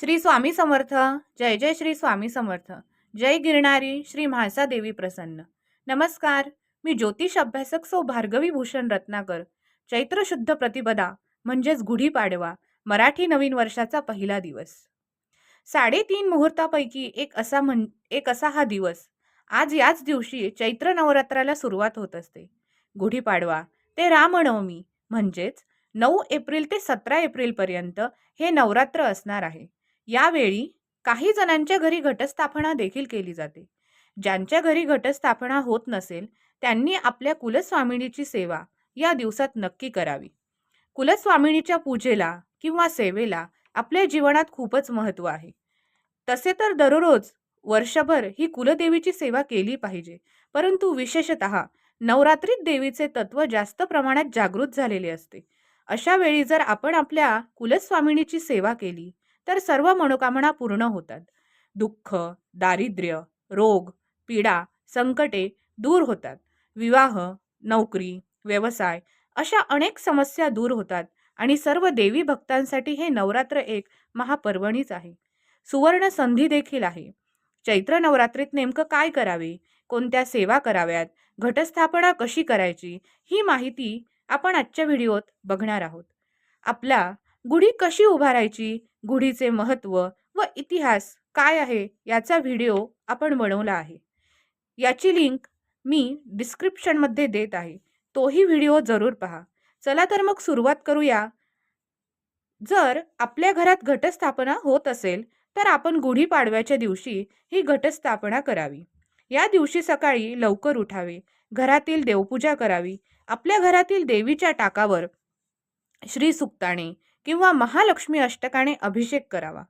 श्री स्वामी समर्थ. जय जय श्री स्वामी समर्थ. जय गिरणारी श्री म्हाळसा देवी प्रसन्न. नमस्कार. मी ज्योतिष अभ्यासक सौ भार्गवी भूषण रत्नाकर. चैत्र शुद्ध प्रतिपदा म्हणजेच गुढीपाडवा मराठी नवीन वर्षाचा पहिला दिवस. साडेतीन मुहूर्तापैकी एक असा म्हण एक असा हा दिवस. आज याच दिवशी चैत्र नवरात्राला सुरुवात होत असते. गुढीपाडवा ते रामनवमी म्हणजेच नऊ एप्रिल ते सतरा एप्रिलपर्यंत हे नवरात्र असणार आहे. यावेळी काही जणांच्या घरी घटस्थापना देखील केली जाते. ज्यांच्या घरी घटस्थापना होत नसेल त्यांनी आपल्या कुलस्वामिनीची सेवा या दिवसात नक्की करावी. कुलस्वामिनीच्या पूजेला किंवा सेवेला आपल्या जीवनात खूपच महत्त्व आहे. तसे तर दररोज वर्षभर ही कुलदेवीची सेवा केली पाहिजे परंतु विशेषत नवरात्रीत देवीचे तत्व जास्त प्रमाणात जागृत झालेले असते. अशा वेळी जर आपण आपल्या कुलस्वामिनीची सेवा केली तर सर्व मनोकामना पूर्ण होतात. दुःख दारिद्र्य रोग पीडा संकटे दूर होतात. विवाह नोकरी व्यवसाय अशा अनेक समस्या दूर होतात आणि सर्व देवी भक्तांसाठी हे नवरात्र एक महापर्वणीच आहे. सुवर्ण संधी देखील आहे. चैत्र नवरात्रीत नेमकं काय करावे? कोणत्या सेवा कराव्यात? घटस्थापना कशी करायची? ही माहिती आपण आजच्या व्हिडिओत बघणार आहोत. आपला गुढी कशी उभारायची? गुढीचे महत्त्व व इतिहास काय आहे याचा व्हिडिओ आपण बनवला आहे. याची लिंक मी डिस्क्रिप्शनमध्ये देत आहे. तोही व्हिडिओ जरूर पहा. चला तर मग सुरुवात करूया. जर आपल्या घरात घटस्थापना होत असेल तर आपण गुढीपाडव्याच्या दिवशी ही घटस्थापना करावी. या दिवशी सकाळी लवकर उठावे. घरातील देवपूजा करावी. आपल्या घरातील देवीच्या टाकावर श्री सुक्ताणे किंवा महालक्ष्मी अष्टकाने अभिषेक करावा.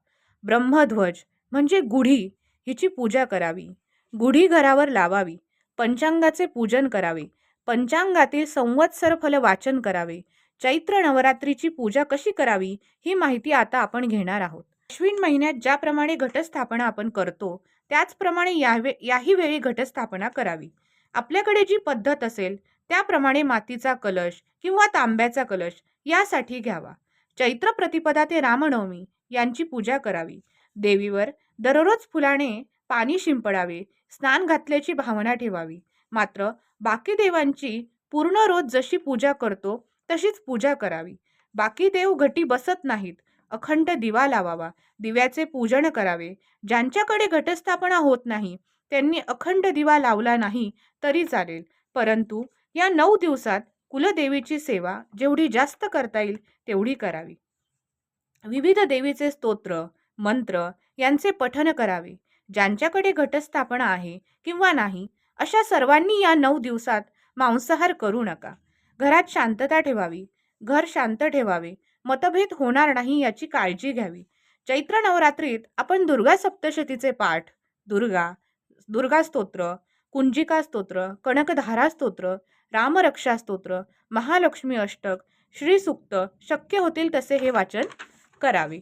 ब्रह्मध्वज म्हणजे गुढी हिची पूजा करावी. गुढी घरावर लावावी. पंचांगाचे पूजन करावे. पंचांगातील संवत्सर फल वाचन करावे. चैत्र नवरात्रीची पूजा कशी करावी ही माहिती आता आपण घेणार आहोत. अश्विन महिन्यात ज्याप्रमाणे घटस्थापना आपण करतो त्याचप्रमाणे यावे याही वेळी घटस्थापना करावी. आपल्याकडे जी पद्धत असेल त्याप्रमाणे मातीचा कलश किंवा तांब्याचा कलश यासाठी घ्यावा. चैत्र प्रतिपदा ते रामनवमी यांची पूजा करावी. देवीवर दररोज फुलाने पाणी शिंपडावे स्नान घातल्याची भावना ठेवावी. मात्र बाकी देवांची पूर्ण रोज जशी पूजा करतो तशीच पूजा करावी. बाकी देव घटी बसत नाहीत अखंड दिवा लावावा दिव्याचे पूजन करावे. ज्यांच्याकडे घटस्थापना होत नाही त्यांनी अखंड दिवा लावला नाही तरी चालेल. परंतु या नऊ दिवसात कुलदेवीची सेवा जेवढी जास्त करता येईल तेवढी करावी. विविध देवीचे स्तोत्र मंत्र यांचे पठन करावे. ज्यांच्याकडे घटस्थापना आहे किंवा नाही अशा सर्वांनी या नऊ दिवसात मांसाहार करू नका. घरात शांतता ठेवावी. घर शांत ठेवावे. मतभेद होणार नाही याची काळजी घ्यावी. चैत्र नवरात्रीत आपण दुर्गा सप्तशतीचे पाठ दुर्गा दुर्गा स्तोत्र कुंजिका स्तोत्र कणकधारा स्तोत्र रामरक्षा स्तोत्र महालक्ष्मी अष्टक श्रीसुक्त शक्य होतील तसे हे वाचन करावे.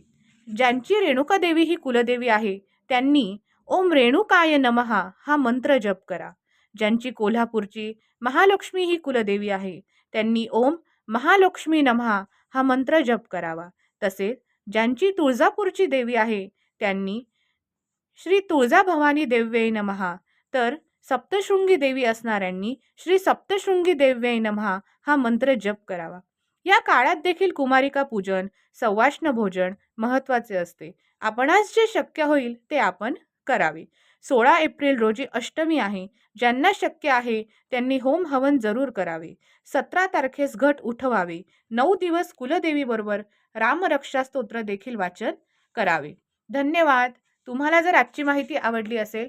ज्यांची रेणुका देवी ही कुलदेवी आहे त्यांनी ओम रेणुकाय नमहा हा मंत्र जप करा. ज्यांची कोल्हापूरची महालक्ष्मी ही कुलदेवी आहे त्यांनी ओम महालक्ष्मी नमहा हा मंत्र जप करावा. तसेच ज्यांची तुळजापूरची देवी आहे त्यांनी श्री तुळजाभवानी देव्ये नमहा तर सप्तशृंगी देवी असणाऱ्यांनी श्री सप्तशृंगी देव्यै नमहा हा मंत्र जप करावा. या काळात देखील कुमारिका पूजन सवाष्ण भोजन महत्त्वाचे असते. आपणास जे शक्य होईल ते आपण करावे. सोळा एप्रिल रोजी अष्टमी आहे. ज्यांना शक्य आहे त्यांनी होम हवन जरूर करावे. सतरा तारखेस घट उठवावे. नऊ दिवस कुलदेवीबरोबर रामरक्षा स्तोत्र देखील वाचन करावे. धन्यवाद. तुम्हाला जर आजची माहिती आवडली असेल